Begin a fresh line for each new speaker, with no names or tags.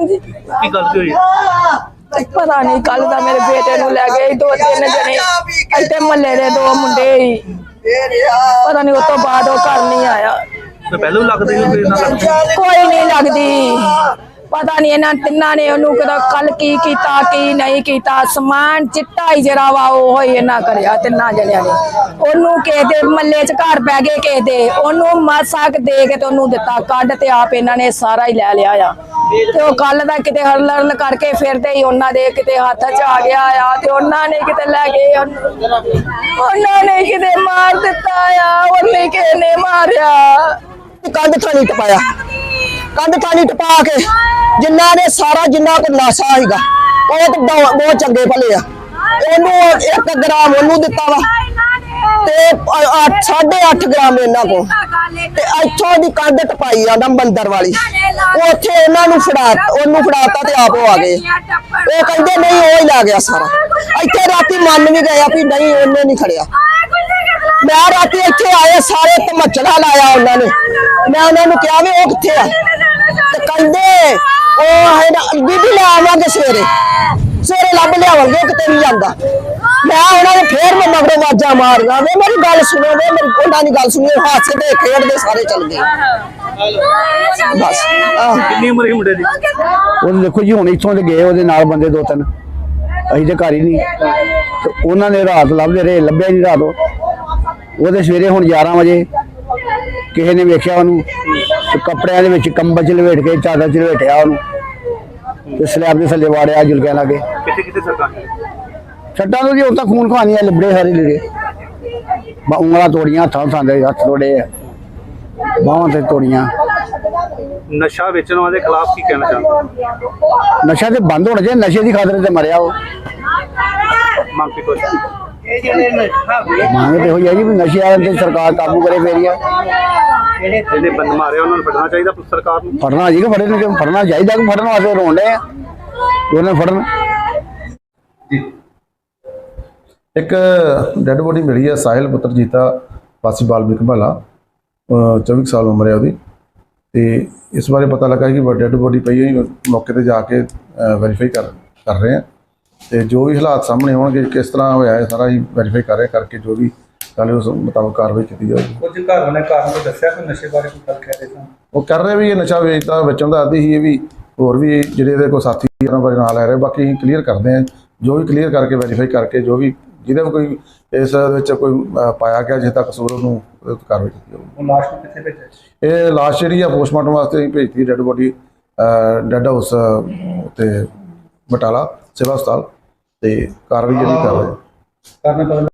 ਕੀ ਗੱਲ ਕੀ ਹੋਈ?
ਪਤਾ ਨਹੀਂ ਕੱਲ ਦਾ ਮੇਰੇ ਬੇਟੇ ਨੂੰ ਲੈ ਗਏ ਸੀ ਦੋ ਤਿੰਨ ਜਣੇ। ਇੱਥੇ ਮਹੱਲੇ ਦੇ ਦੋ ਮੁੰਡੇ ਸੀ। ਪਤਾ ਨਹੀਂ ਉਸ ਤੋਂ ਬਾਅਦ ਉਹ ਘਰ ਨਹੀਂ ਆਇਆ।
ਤੇ ਪਹਿਲਾਂ ਵੀ ਲੱਗਦੇ ਸੀ ਕੋਈ ਨਾ ਲੱਗਦੇ
ਕੋਈ ਨਹੀਂ ਲੱਗਦੀ। ਪਤਾ ਨਹੀਂ ਇਹਨਾਂ ਤਿੰਨਾਂ ਨੇ ਉਹਨੂੰ ਕਦਾ ਕੱਲ ਕੀ ਕੀਤਾ ਕੀ ਨਹੀਂ ਕੀਤਾ। ਸਮਾਨ ਚਿੱਟਾ ਹੀ ਜਿਹੜਾ ਵਾ ਉਹ ਹੀ ਇਹਨਾਂ ਕਰਿਆ ਤਿੰਨਾਂ ਜਣਿਆਂ ਨੇ। ਉਹਨੂੰ ਕਿਸੇ ਦੇ ਮੱਲੇ 'ਚ ਘਰ ਪੈ ਗਏ ਕਿਸੇ ਦੇ ਉਹਨੂੰ ਮਾਸਾ ਕੁ ਦੇ ਕੇ ਤੇ ਉਹਨੂੰ ਦਿੱਤਾ ਕੱਢ ਤੇ ਆਪ ਇਹਨਾਂ ਨੇ ਸਾਰਾ ਹੀ ਲੈ ਲਿਆ ਆ। ਤੇ ਉਹ ਕੱਲ ਦਾ ਕਿਤੇ ਹਰਲ ਹਰਲ ਕਰਕੇ ਫਿਰਦੇ ਹੀ ਉਹਨਾਂ ਦੇ ਕਿਤੇ ਹੱਥ 'ਚ ਆ ਗਿਆ ਆ ਤੇ ਉਹਨਾਂ ਨੇ ਕਿਤੇ ਲੈ ਗਏ ਉਹਨਾਂ। ਨੇ ਕਿਤੇ ਮਾਰ ਦਿੱਤਾ ਆ, ਉਹਨੇ ਕਿਸੇ ਮਾਰਿਆ?
ਕੰਧ ਥਾਣੀ ਟਪਾਇਆ। ਕੰਧ ਥਾਣੀ ਟਪਾ ਕੇ ਜਿੰਨਾ ਨੇ ਸਾਰਾ ਜਿੰਨਾ ਕੋ ਨਾਸਾ ਸੀਗਾ, ਉਹ ਤਾਂ ਬਹੁਤ ਚੰਗੇ ਭਲੇ ਆ। ਉਹਨੂੰ 1 ਗ੍ਰਾਮ ਉਹਨੂੰ ਦਿੱਤਾ ਵਾ ਤੇ 8.5 ਗ੍ਰਾਮ ਇਹਨਾਂ ਕੋ ਤੇ ਇੱਥੋਂ ਦੀ ਕੰਧ ਟਪਾਈ ਆਂਦਾ ਮੰਦਰ ਵਾਲੀ। ਉੱਥੇ ਇਹਨਾਂ ਨੂੰ ਫੜਾ ਉਹਨੂੰ ਫੜਾਤਾ ਤੇ ਆਪ ਉਹ ਆ ਗਏ। ਉਹ ਕਹਿੰਦੇ ਨਹੀਂ ਉਹ ਹੀ ਲੈ ਗਿਆ ਸਾਰਾ। ਇੱਥੇ ਰਾਤੀ ਮੰਨ ਵੀ ਗਏ ਆ ਵੀ ਨਹੀਂ ਉਹਨੇ ਨਹੀਂ ਖੜਿਆ। ਮੈਂ ਰਾਤੀ ਇੱਥੇ ਆਏ ਸਾਰੇ ਧਮਚੜਾ ਲਾਇਆ ਉਹਨਾਂ ਨੇ। ਮੈਂ ਉਹਨਾਂ ਨੂੰ ਕਿਹਾ ਵੀ ਉਹ ਕਿੱਥੇ ਆ? ਤੇ ਕਹਿੰਦੇ ਉਹ ਹੈ ਨਾ ਬੀਬੀ ਲੈ ਆਵਾਂਗੇ ਸਵੇਰੇ। ਸਵੇਰੇ ਲੱਭ ਲਿਆਵਾਂਗੇ ਕਿਤੇ ਨਹੀਂ ਜਾਂਦਾ। ਮੈਂ ਉਹਨਾਂ ਨੇ ਫੇਰ ਮੈਂ ਮਗਰੋਂ ਆਵਾਜ਼ਾਂ ਮਾਰੀਆਂ ਵੇ ਮੇਰੀ ਗੱਲ ਸੁਣੋ ਵੇ ਮੇਰੀ ਉਹਨਾਂ ਦੀ ਗੱਲ ਸੁਣੀਏ ਹਾਸੇ ਤੇ ਖੇਡਦੇ ਸਾਰੇ ਚੱਲ ਗਏ। ਬਸ ਆਹ।
ਕਿੰਨੀ ਉਮਰ ਸੀ ਮੁੰਡੇ ਦੀ?
ਉਹ ਦੇਖੋ ਜੀ ਹੁਣ ਇੱਥੋਂ ਦੇ ਗਏ ਉਹਦੇ ਨਾਲ ਬੰਦੇ ਦੋ ਤਿੰਨ। ਅਸੀਂ ਤੇ ਘਰ ਹੀ ਨਹੀਂ। ਤੇ ਉਹਨਾਂ ਨੇ ਰਾਤ ਲੱਭਦੇ ਰਹੇ ਲੱਭਿਆ ਨਹੀਂ ਰਾਤ ਉਹ। ਉਹਦੇ ਸਵੇਰੇ ਹੁਣ 11 ਵਜੇ ਕਿਸੇ ਨੇ ਵੇਖਿਆ ਉਹਨੂੰ। ਤੇ ਕੱਪੜਿਆਂ ਦੇ ਵਿੱਚ ਕੰਬਲ ਚ ਲਵੇਟ ਕੇ ਚਾਦਰ ਚ ਲਵੇਟਿਆ ਉਹਨੂੰ। ਤੇ ਸਲੈਬ ਦੇ ਥੱਲੇ ਵਾੜਿਆ ਜੁਲਕਿਆਂ ਲਾਗੇ।
ਕਿੱਥੇ ਕਿੱਥੇ ਸਰਕਾਰ
ਛੱਟਾਂ ਤੋਂ ਜੀ ਉਹ ਤਾਂ ਖੂਨ ਖਾਣੀਆਂ ਲਿਬੜੇ ਸਾਰੇ ਲਿੜੇ। ਉਂਗਲਾਂ ਤੋੜੀਆਂ ਹੱਥਾਂ ਥਾਂਦੇ ਹੱਥ ਤੋੜੇ ਆ। ਬਾਹਾਂ ਤੇ ਤੋੜੀਆਂ।
ਨਸ਼ਾ ਵੇਚਣ ਵਾਲੇ ਦੇ ਖਿਲਾਫ ਕੀ ਕਹਿਣਾ ਚਾਹੁੰਦੇ
ਨਸ਼ਾ ਤੇ ਬੰਦ ਹੋਣਾ ਚਾਹੀਦਾ ਨਸ਼ੇ ਦੀ ਖਾਤਰ ਤੇ ਮਰਿਆ ਉਹ।
ਮੰਗ ਕੀ ਕੁਛ?
ਮੰਗ ਤੇ ਹੋਈ ਹੈ ਜੀ ਵੀ ਨਸ਼ੇ ਵਾਲਿਆਂ ਤੇ ਸਰਕਾਰ ਕਾਬੂ ਕਰੇ ਫੇਰੀ ਆ।
ਜਿਹਨੇ ਬੰਦ ਮਾਰਿਆ ਉਹਨਾਂ ਨੂੰ ਫੜਨਾ ਚਾਹੀਦਾ ਸਰਕਾਰ ਨੂੰ?
ਫੜਨਾ ਜੀ ਕਿ ਫੜੇ ਨੇ ਕਿ ਫੜਨਾ ਚਾਹੀਦਾ ਕਿ ਫੜਨ ਵਾਸਤੇ ਰੋਣ ਡਏ ਆ। ਉਹਨਾਂ ਨੂੰ ਫੜਨ
ਇੱਕ ਡੈੱਡ ਬੋਡੀ ਮਿਲੀ ਹੈ ਸਾਹਿਲ ਪੁੱਤਰ ਜੀਤਾ ਵਾਸੀ ਬਾਲਮੀਕ ਮਹਲਾ 24 ਸਾਲ ਉਮਰ ਹੈ ਉਹਦੀ। ਤੇ ਇਸ ਬਾਰੇ ਪਤਾ ਲੱਗਾ ਕਿ ਡੈੱਡ ਬੋਡੀ ਪਈ ਹੈ ਮੌਕੇ ਤੇ ਜਾ ਕੇ ਵੈਰੀਫਾਈ ਕਰ ਕਰ ਰਹੇ ਹਾਂ ਤੇ ਜੋ ਵੀ ਹਾਲਾਤ ਸਾਹਮਣੇ ਆਉਣਗੇ ਕਿਸ ਤਰ੍ਹਾਂ ਹੋਇਆ ਹੈ ਸਾਰਾ ਹੀ ਵੈਰੀਫਾਈ ਕਰ ਰਹੇ ਕਰਕੇ ਜੋ ਵੀ ਕੱਲ੍ਹ ਉਸ ਮੁਤਾਬਕ ਕਾਰਵਾਈ ਕੀਤੀ ਜਾਊਗੀ।
ਕੁਝ ਘਰ ਵਾਲੇ ਕਾਰਨ ਤੋਂ ਦੱਸਿਆ ਕਿ ਨਸ਼ੇ ਬਾਰੇ ਕੋਈ ਗੱਲ ਕਹਿ ਰਹੇ ਸਨ?
ਉਹ ਕਰ ਰਹੇ ਵੀ ਇਹ ਨਸ਼ਾ ਵੇਚਦਾ ਵੇਚਣ ਦਾ ਆਦੀ ਹੀ ਇਹ ਵੀ ਹੋਰ ਵੀ ਜਿਹੜੇ ਇਹਦੇ ਕੋਲ ਸਾਥੀ ਉਹਨਾਂ ਬਾਰੇ ਨਾਲ ਲੈ ਰਹੇ ਬਾਕੀ ਅਸੀਂ ਕਲੀਅਰ ਕਰਦੇ ਹਾਂ ਜੋ ਵੀ ਕਲੀਅਰ ਕਰਕੇ ਵੈਰੀਫਾਈ ਕਰਕੇ ਜੋ ਵੀ ਜਿਹਦੇ ਵਿੱਚ ਕੋਈ ਇਸ ਵਿੱਚ ਕੋਈ ਪਾਇਆ ਗਿਆ ਜਿੱਥੇ ਤੱਕ ਕਸੂਰ ਉਹਨੂੰ ਉੱਤੇ ਕਾਰਵਾਈ ਕੀਤੀ ਜਾਊਗੀ।
ਉਹ ਲਾਸ਼ ਨੂੰ ਕਿੱਥੇ ਭੇਜਿਆ
ਇਹ ਲਾਸ਼ ਜਿਹੜੀ ਆ ਪੋਸਟਮਾਰਟਮ ਵਾਸਤੇ ਅਸੀਂ ਭੇਜਤੀ ਡੈੱਡ ਬੋਡੀ ਡੈੱਡ ਹਾਊਸ ਤੇ ਬਟਾਲਾ ਸਿਵਲ ਹਸਪਤਾਲ ਤੇ ਕਾਰਵਾਈ ਜਿਹੜੀ ਕਰ ਰਹੇ ਹਾਂ
ਕਾਰਨ ਪਤਾ